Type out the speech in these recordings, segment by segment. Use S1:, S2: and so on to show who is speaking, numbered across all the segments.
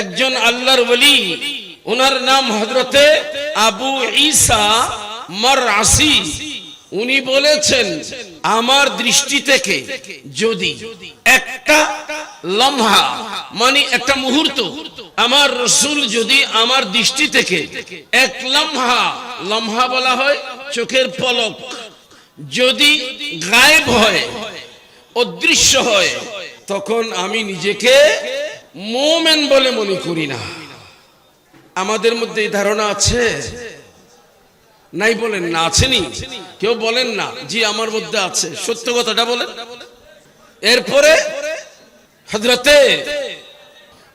S1: একজন আল্লাহর ওলি ওনার নাম হজরতে আবু ঈসা মার আসি উনি বলেছেন, আমার দৃষ্টি থেকে যদি একটা লম্হা মানে একটা মুহূর্ত, আমার রসুল যদি আমার দৃষ্টি থেকে এক লম্হা লম্হা বলা হয় চোখের পলক, যদি গায়েব হয়, অদৃশ্য হয়, তখন আমি নিজেকে মোমেন বলে মনে করি না। আমাদের মধ্যে এই ধারণা আছে? নাই বলেন না, আছেনি? কেউ বলেন না জি আমার মধ্যে আছে। সত্য কথাটা বলেন। এরপরে হজরতে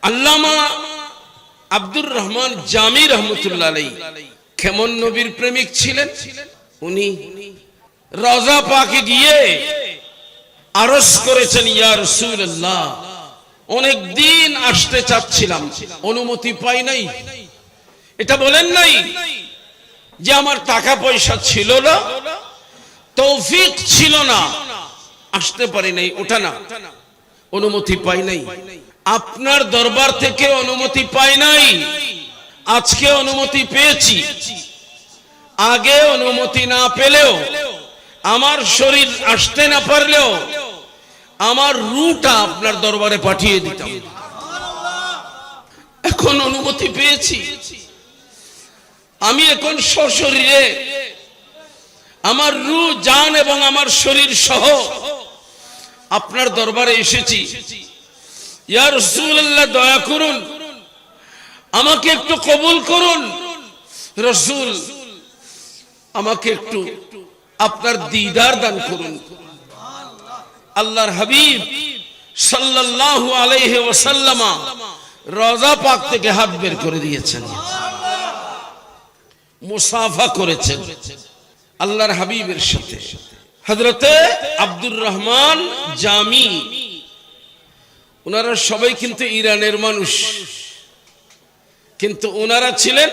S1: আল্লামা আব্দুর রহমান জামি রহমতুল্লাহ আলাই কেমন নবীর প্রেমিক ছিলেন? উনি রজা পাকে গিয়ে আরস করেছেন, ইয়া রাসূলুল্লাহ অনেক দিন আসতে চাচ্ছিলাম। অনুমতি পাই নাই। এটা বলেন নাই যে আমার টাকা পয়সা ছিল না, তৌফিক ছিল না। আসতে পারি নাই ওটা না। অনুমতি পাই নাই। আপনার দরবার থেকে অনুমতি পাই নাই। আজকে অনুমতি পেয়েছি। আগে অনুমতি না পেলেও, আমার শরীর আসতে না পারলেও আমার রুটা আপনার দরবারে পাঠিয়ে দিতাম। এখন অনুমতি পেয়েছি। আমি এখন সশরীরে। আমার রু, জান এবং আমার শরীর সহ আপনার দরবারে এসেছি। ইয়া রাসূলুল্লাহ, দয়া করুন। আমাকে একটু কবুল করুন। রসুল, আমাকে একটু আপনার দিদার দান করুন। আল্লাহর হাবিব সাল্লাল্লাহু আলাইহি ওয়াসাল্লামা রজা পাক থেকে হাত বের করে দিয়েছেন। মুসাফা করেছেন আল্লাহর হাবিবের সাথে। হযরতে আব্দুর রহমান জামি ওনারা সবাই কিন্তু ইরানের মানুষ। কিন্তু ওনারা ছিলেন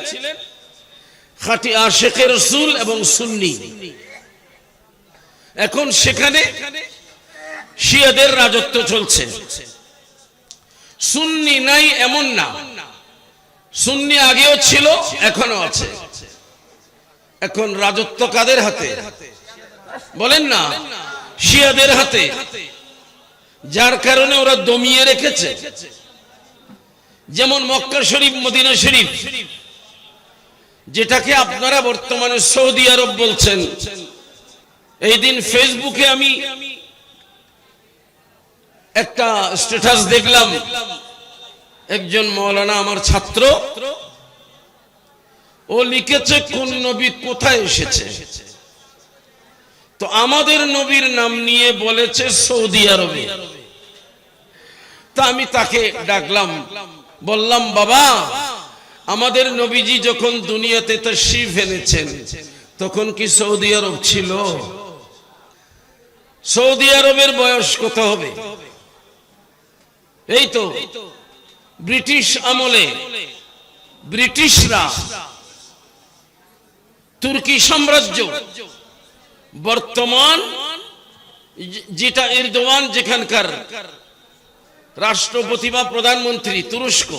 S1: খাটি আশেখে রসুল এবং সুন্নি। এখন সেখানে শিয়াদের রাজত্ব চলছে। সুন্নি নাই এমন না। সুন্নি আগেও ছিল এখনও আছে। এখন রাজত্ব কাদের হাতে? বলেন না, শিয়াদের হাতে। যার কারণে ওরা দমিয়ে রেখেছে। যেমন মক্কা শরীফ, মদিনা শরীফ। যেটাকে আপনারা বর্তমানে সৌদি আরব বলছেন। এই দিন ফেসবুকে আমি একটা স্ট্যাটাস দেখলাম। একজন মৌলানা আমার ছাত্র, ও লিখেছে, কোন নবী কোথায় এসেছে? তো আমাদের নবীর নাম নিয়ে বলেছে সৌদি আরবে। তা আমি তাকে ডাকলাম, বললাম, বাবা, আমাদের নবীজি যখন দুনিয়াতে তশরিফ এনেছেন, তখন কি সৌদি আরব ছিল? সৌদি আরবের বয়স কত হবে? এই তো ব্রিটিশ আমলে ব্রিটিশরা তুর্কি সাম্রাজ্য বর্তমান যেটা এরদোয়ান যেখানকার রাষ্ট্রপতি বা প্রধানমন্ত্রী তুরস্ক,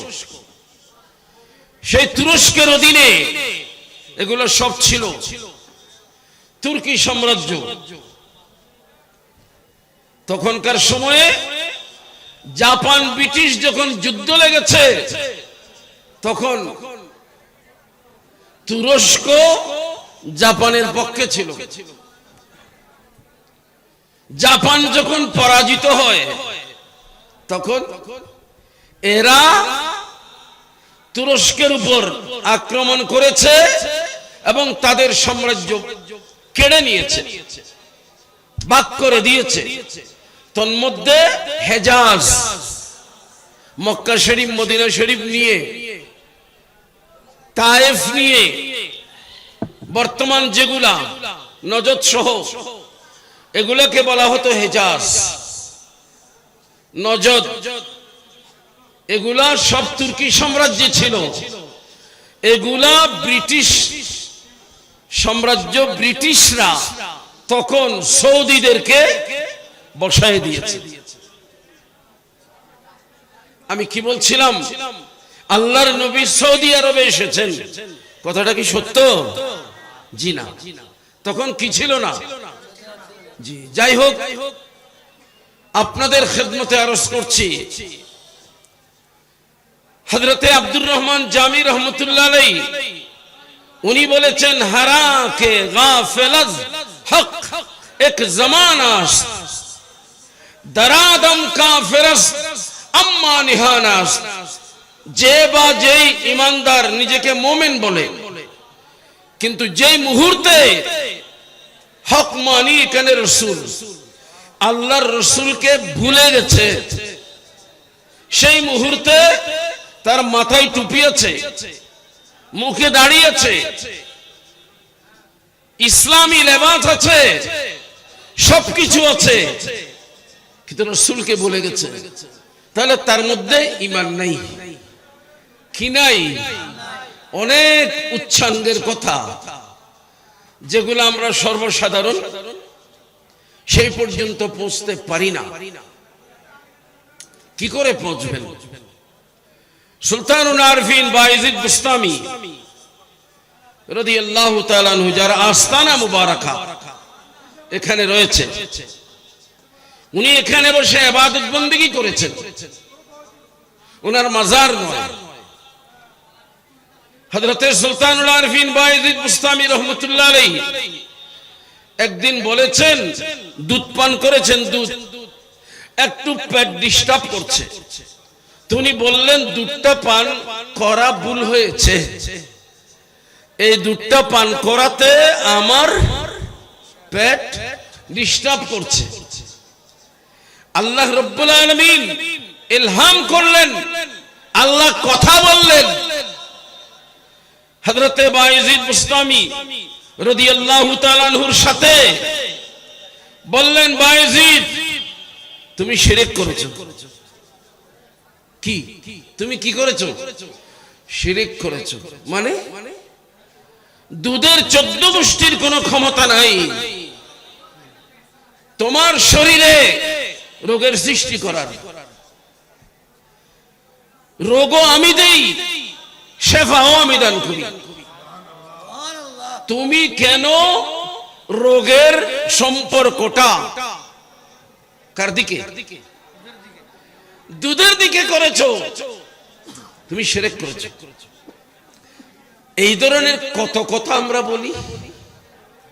S1: সেই তুরস্কের অধীনে এগুলো সব ছিল তুর্কি সাম্রাজ্য। তখনকার সময়ে জাপান, ব্রিটিশ যখন যুদ্ধ লেগেছে, তখন তুরস্ক জাপানের পক্ষে ছিল। জাপান যখন পরাজিত হয়, তখন এরা তুরস্কের উপর আক্রমণ করেছে এবং তাদের সাম্রাজ্য কেড়ে নিয়েছে, বাক করে দিয়েছে। তন্মধ্যে হেজাজ। মক্কা শরীফ, মদিনা শরীফ নিয়ে, তায়েফ নিয়ে, বর্তমান যেগুলা নজদ সহ, এগুলোকে বলা হতো হেজাজ। নজদ, এগুলা সব তুর্কি সাম্রাজ্য ছিল। এগুলা ব্রিটিশ সাম্রাজ্য ব্রিটিশরা তখন সৌদিদেরকে বসায় দিয়েছে। আমি কি বলছিলাম? আল্লাহর নবী সৌদি আরবে এসেছেন। কথাটা কি সত্য? জি না। তখন কি ছিল না? জি, যাই হোক, আপনাদের খেদমতে আরজ করছি। হজরতে আব্দুর রহমান জামি রহমতুল্লাহ উনি বলেছেন হারা কে গাফেলাজ হক, এক জমানাস দরাদম কা ফেরস আম্মা নিহানাস। যে বা যেই ইমানদার নিজেকে মোমেন বলে, কিন্তু যেই মুহূর্তে হক মানি এখানে রসুল, আল্লাহর রসুলকে ভুলে গেছে, সেই মুহূর্তে তার মাথায় টুপি আছে মুখে দাঁড়িয়েছে, ইসলামী লেবাস আছে, সবকিছু আছে। কিন্তু রসুলকে বলে গেছে, তাহলে তার মধ্যে ইমান নাই। কি নাই? অনেক উচ্ছাঙ্গের কথা, যেগুলো আমরা সর্বসাধারণ সেই পর্যন্ত পৌঁছতে পারি না। কি করে পৌঁছবেন? সুলতানুল আরফিন বাইজিদ বুস্তামি তাআলা আনহু, যার আস্তানা মুবারাকা এখানে রয়েছে। উনি এখানে বসে ইবাদত বন্দেগী করেছেন। ওনার মাজার নয়। হযরতে সুলতানুল আরফিন বাইজিদ বুস্তামি রহমাতুল্লাহ আলাইহি একদিন বলেছেন, দুধ পান করেছেন দুধ, একটু পেট ডিস্টার্ব করছে। তুমি বললেন, দুধটা পান করা ভুল হয়েছে। এই দুধটা পান করাতে আমার পেট ডিস্টার্ব করছে। আল্লাহ রব্বুল আলমিন ইলহাম করলেন, আল্লাহ কথা বললেন। হজরতে বায়েজিদ মুস্তামি রাদিয়াল্লাহু তাআলা আনহুর সাথে বললেন বায়েজিদ তুমি শিরক করেছ। কি? তুমি কি করেছ? শিরিক করেছ। মানে? দুধের চোদ্দ গোষ্ঠীর কোনো ক্ষমতা নাই। তোমার শরীরে রোগের সৃষ্টি করার। রোগও আমি দেই, শেফাও আমি দান করি। তুমি কেন রোগের সম্পর্কটা? কার দিকে? দুধের দিকে করেছ। তুমি সেরেক করেছ। এই ধরনের কত কথা আমরা বলি?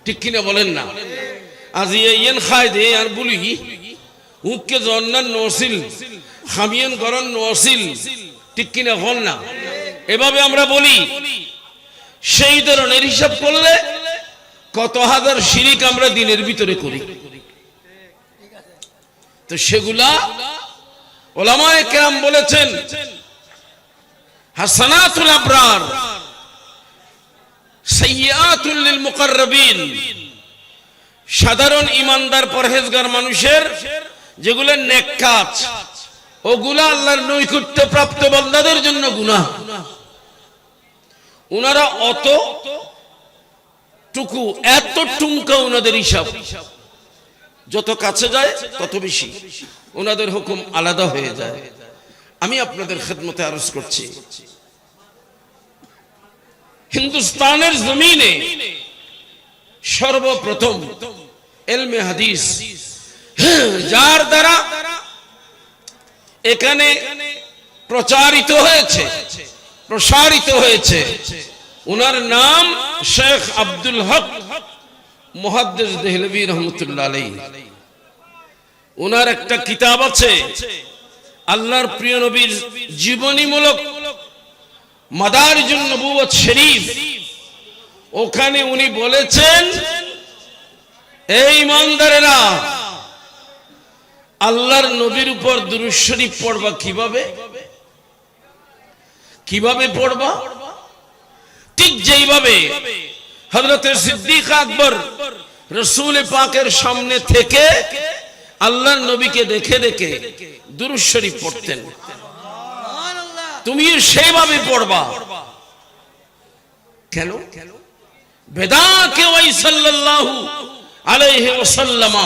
S1: ঠিক কিনা বলেন না। আজ ইয়েন খাই দে আর বলি। উকে জন্নার নসিল খামিয়েন গরন নসিল ঠিক কিনা হল না? এভাবে আমরা বলি, সেই ধরনের হিসাব করলে কত হাজার শিরিক আমরা দিনের ভিতরে করি। তো সেগুলা ওলামায়ে কেরাম বলেছেন, হাসানাতুল আবরার সাইয়াতুল লিল মুকাররাবিন, সাধারণ ইমানদার পরহেজগার মানুষের যেগুলো নেক কাজ, ওগুলা আল্লাহর নৈকট্য প্রাপ্ত বান্দাদের জন্য গুনাহ। উনারা অত টুকু, এত টুমকা ওনাদের হিসাব। যত কাছে যায়, তত বেশি। ওনাদের হুকুম আলাদা হয়ে যায়। আমি আপনাদের খেদমতে আরজ করছি। হিন্দুস্তানের জমিনে সর্বপ্রথম এলমে হাদিস যার দ্বারা এখানে প্রচারিত হয়েছে, প্রসারিত হয়েছে। ওনার নাম শেখ আব্দুল হক দেহলভি রহমতুল্লাহ আলাইহি। ওনার একটা কিতাব আছে, আল্লাহর প্রিয় নবীর জীবনীমূলক মাদারিজুন নবুয়ত শরীফ। ওখানে উনি বলেছেন, এই ইমানদারেরা আল্লাহর নবীর উপর দুরূদ শরীফ পড়বা কীভাবে? কীভাবে পড়বা? ঠিক যেইভাবে হযরতে সিদ্দিক আকবর রসুল পাকের সামনে থেকে আল্লাহর নবীকে দেখে দেখে দুরূদ শরীফ পড়তেন। তুমি সেইভাবে পড়বা। কেন? বেদা কে ওই সাল্লাল্লাহু আলাইহি ওয়াসাল্লামা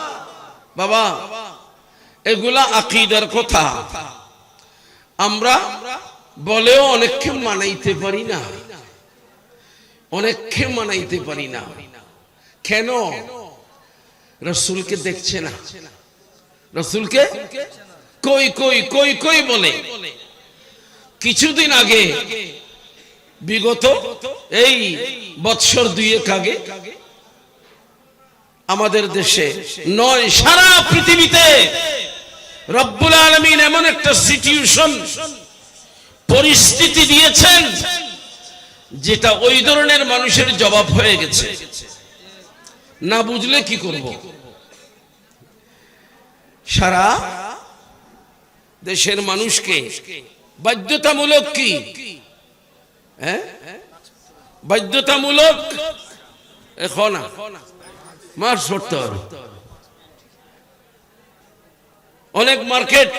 S1: বাবা, এগুলা আকীদার কথা। আমরা বলেও অনেককে মানাইতে পারি না। অনেককে মানাইতে পারি না। কেন? রসুলকে দেখছে না। রসুলকে কই কই কই কই বলে? কিছুদিন আগে, বিগত এই বৎসর দুয়েক আগে আমাদের দেশে নয়, সারা পৃথিবীতে রব্বুল আলমিন এমন একটা সিচুয়েশন পরিস্থিতি দিয়েছেন যেটা ওই ধরনের মানুষের জবাব হয়ে গেছে। না বুঝলে কি করব? সারা দেশের মানুষকে বাধ্যতামূলক কি? হ্যাঁ? বাধ্যতামূলক? এখন সরতে হবে অনেক মার্কেট,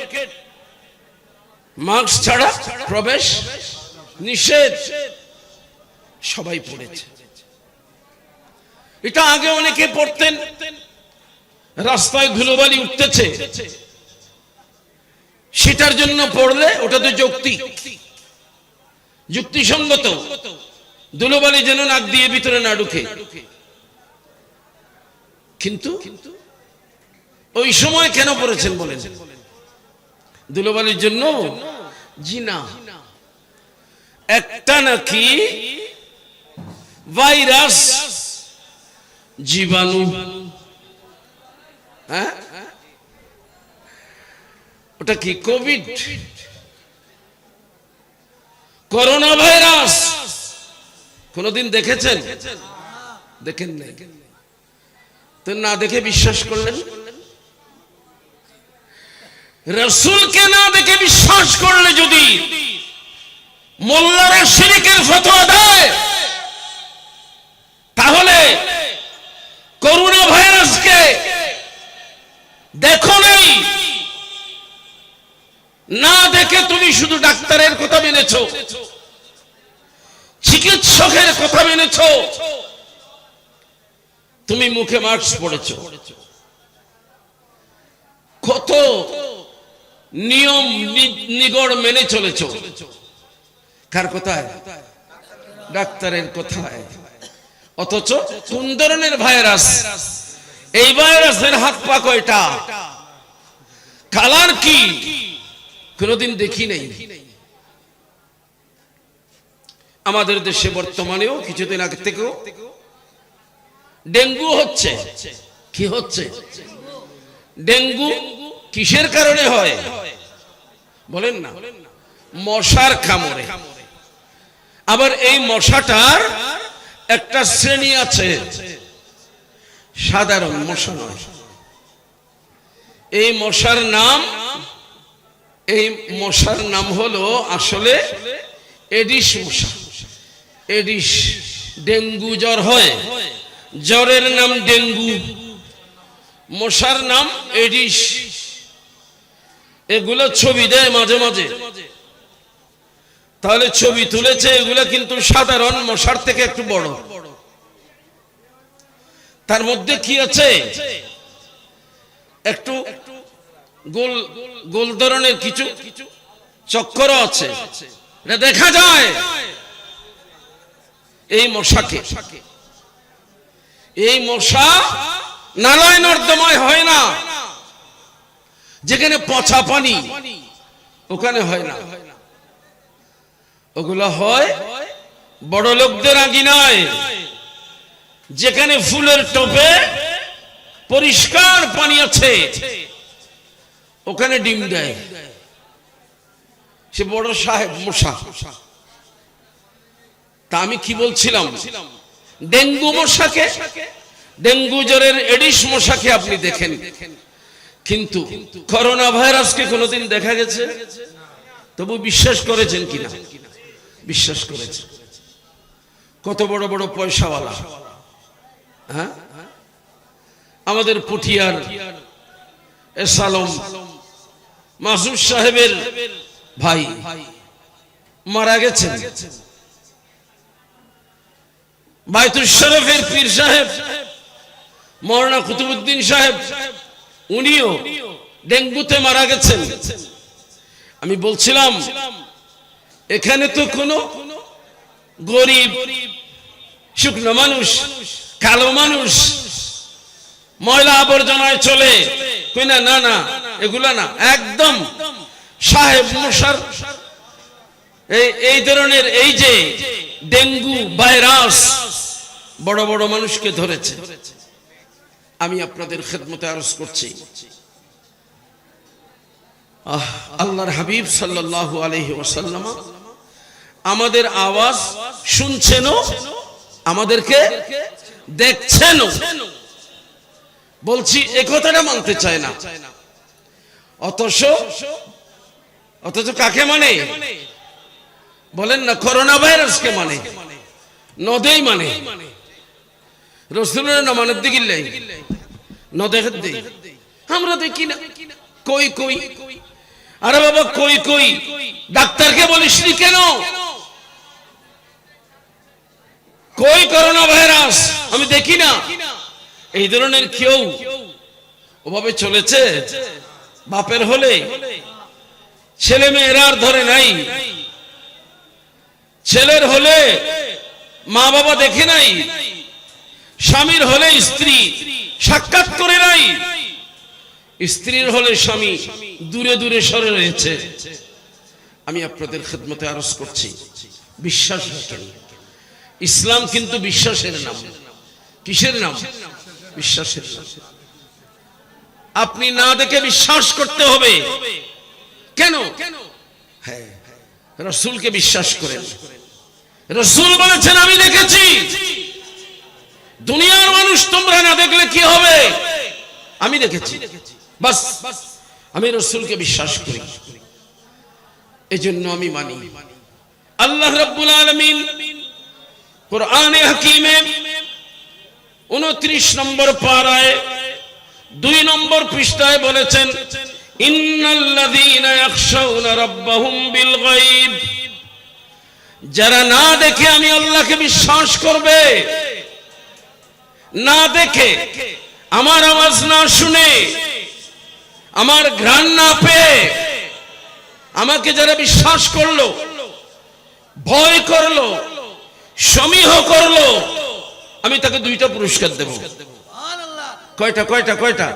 S1: মাস্ক ছাড়া প্রবেশ নিষেধ, সবাই পড়েছে। এটা আগে অনেকে পড়তেন, রাস্তায় ধুলোবালি উঠতেছে। সেটার জন্য পড়লে ওটা তো যৌক্তিক। যুক্তিসঙ্গত। ধুলোবালি যেন নাক দিয়ে ভিতরে না ঢুকে। কিন্তু ওই সময় কেন পড়েছেন বলেন? ধুলোবালির জন্য? জি না। একটা নাকি ভাইরাস জীবাণু। হ্যাঁ? ওটা কি কোভিড? Corona virus. কোনদিন দেখেছেন? দেখেন নাই। তো না দেখে বিশ্বাস করলেন? রসুলকে না দেখে বিশ্বাস করলে যদি মোল্লারা শিরিকের ফতোয়া দেয়, তাহলে করোনা ভাইরাসকে দেখো নেই। না দেখে তুমি শুধু ডাক্তারের কথা মেনেছ, চিকিৎসকের কথা মেনেছ তুমি মুখে মাস্ক পড়েছ কত নিয়ম নিগড় মেনে চলেছ। কার কোথায়? ডাক্তারের কোথায়। অথচ কোন ধরনের ভাইরাস? এই ভাইরাসের হাত পা কয়টা? কালার কি? কোনদিন দেখি নাই। আমাদের দেশে বর্তমানেও কিছুদিন আগে থেকেও ডেঙ্গু হচ্ছে। কি হচ্ছে? ডেঙ্গু কিসের কারণে হয়? বলেন না। মশার কামড়ে। আবার এই মশাটার একটা শ্রেণি আছে। সাধারণ মশা নয়। এই মশার নাম, এই মশার নাম হলো আসলে এডিস মশা। এডিস ডেঙ্গু জ্বর হয়। জ্বরের নাম ডেঙ্গু, মশার নাম এডিস। এগুলো ছবি দেয় মাঝে মাঝে। তাহলে ছবি তুলেছে, এগুলো কিন্তু সাধারণ মশার থেকে একটু বড়। তার মধ্যে কি আছে? একটু গোল গোল ধরনের কিছু চক্কর আছে। দেখা যায়। এই মশাকে এই মশা নালায় নর্দমায় হয় না। যেখানে পচা পানি, ওখানে হয় না। ওগুলো হয় বড় লোকদের আগিনায় যেখানে ফুলের টোপে পরিষ্কার পানি আছে, ওখানে ডিম দেয়। সে বড় সাহেব মশা। তা আমি কি বলছিলাম? ডেঙ্গু মশাকে, ডেঙ্গু জ্বরের এডিস মশাকে আপনি দেখেন। কিন্তু করোনা ভাইরাসকে কোনোদিন দেখা গেছে? তবু বিশ্বাস করেছেন কিনা? বিশ্বাস করেছে কত বড় বড় পয়সাওয়ালা। হ্যাঁ? আমাদের পুঠিয়ার এসালম মাসুদ সাহেবের ভাই মারা গেছেন। বাইতুল শরফের পীর সাহেব, মৌলানা কুতুবুদ্দিন সাহেব, উনিও ডেঙ্গুতে মারা গেছেন। আমি বলছিলাম, এখানে তো কোনো গরিব, শুকনো মানুষ, কালো মানুষ, ময়লা আবর্জনায় চলে না না না, এগুলা না, একদম সাহেব মশার এই ধরনের, এই যে ডেঙ্গু ভাইরাস বড় বড় মানুষকে ধরেছে। আমি আপনাদের খেদমতে আরজ করছি। আল্লাহর হাবিব সাল্লাল্লাহু আলাইহি ওয়াসাল্লাম, আমাদের আওয়াজ শুনছেন আমাদেরকে দেখছেনও। বলছি, এ কথাটা মানতে চায় না। অথচ অথচ কাকে মানে? বলেন না, করোনা ভাইরাসকে মানে। নদেই মানে মানে। রসুলের আমরা দেখি না। কই কই? আরে বাবা, কই কই? ডাক্তারকে বলিস নি কেন? কই করোনা ভাইরাস? আমি দেখি না। এই ধরনের কেউ ওভাবে চলেছে? বাপের হলে? ছেলে মেয়েরা আর ধরে নাই। ছেলের হলে মা বাবা দেখে নাই? স্বামীর হলে স্ত্রী, সাক্ষাৎ করে নাই। স্ত্রীর হলে স্বামী দূরে দূরে সরে রয়েছে। আমি আপনাদের খেদমতে আরজ করছি, বিশ্বাস ইসলাম কিন্তু বিশ্বাসের নাম। কিসের নাম? বিশ্বাসের নাম। আপনি না দেখে বিশ্বাস করতে হবে। কেন? হ্যাঁ রসুলকে বিশ্বাস করেন। রসুল বলেছেন, আমি দেখেছি। দুনিয়ার মানুষ তোমরা না দেখলে কি হবে? আমি দেখেছি। আমি রসুলকে বিশ্বাস করি। এজন্য আমি মানি। আল্লাহ রব্বুল আলমিন কোরআনে হাকিমে উনত্রিশ নম্বর পাড়ায়, দুই নম্বর পৃষ্ঠায় বলেছেন যারা না দেখে আমি আল্লাহকে বিশ্বাস করবে না দেখে, আমার আওয়াজ না শুনে, আমার ঘ্রাণ না পেয়ে, আমাকে যারা বিশ্বাস করল, ভয় করল, সমীহ করল, আমি তাকে দুইটা পুরস্কার দেব। কয়টা কয়টা কয়টা?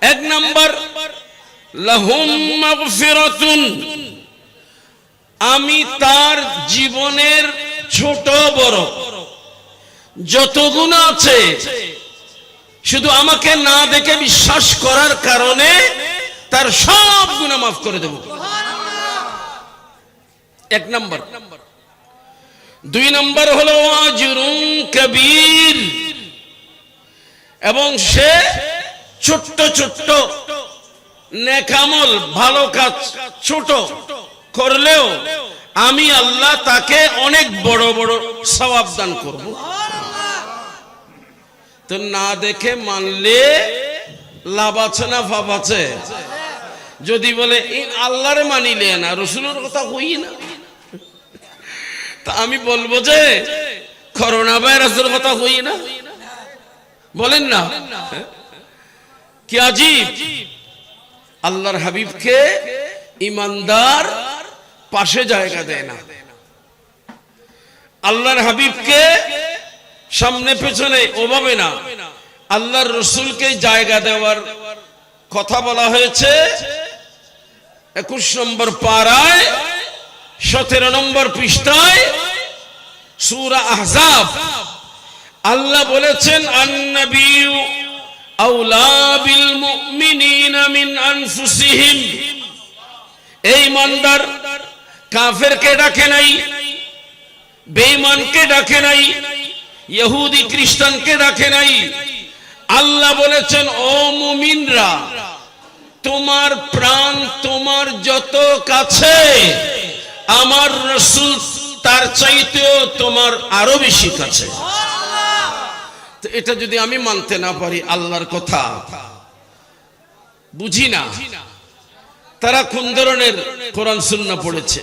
S1: এক নাম্বার আমি তার জীবনের ছোট বড়। যত গুণ আছে, শুধু আমাকে না দেখে বিশ্বাস করার কারণে তার সব গুণা মাফ করে দেব। এক নাম্বার। দুই নম্বর হলো আজরুন কবির। এবং সে ছোট্ট ছোট্ট নেকামল, ভালো কাজ, ছোট করলেও আমি আল্লাহ তাকে অনেক বড় বড় সবাব দান করব। তো না দেখে মানলে লাভ আছে না ভাব আছে? যদি বলে আল্লাহরে মানিলে না, রসুলের কথা হই না? তা আমি বলব যে, করোনা ভাইরাসের কথা হই না? বলেন না। কি আজীব? আল্লাহর হাবিবকে ইমানদার পাশে জায়গা দেয় না। আল্লাহর হাবিবকে সামনে পেছনে ওভাবে না। আল্লাহর রসুলকে জায়গা দেওয়ার কথা বলা হয়েছে। একুশ নম্বর পাড়ায়, সতেরো নম্বর পৃষ্ঠায়, সুরা আহজাব। আল্লাহ বলেছেন আন্নবিউ এই মন্দার কাফেরকে ডাকে নাই, বেঈমানকে ডাকে নাই ইহুদি খ্রিস্টানকে ডাকে নাই। আল্লাহ বলেছেন, ও মুমিনরা, তোমার প্রাণ তোমার যত কাছে, আমার রসুল তার চাইতেও তোমার আরও বেশি কাছে। এটা যদি আমি মানতে না পারি, আল্লাহর কথা, বুঝি না। তারা কোন ধরনের কোরআন সুন্না পড়েছে?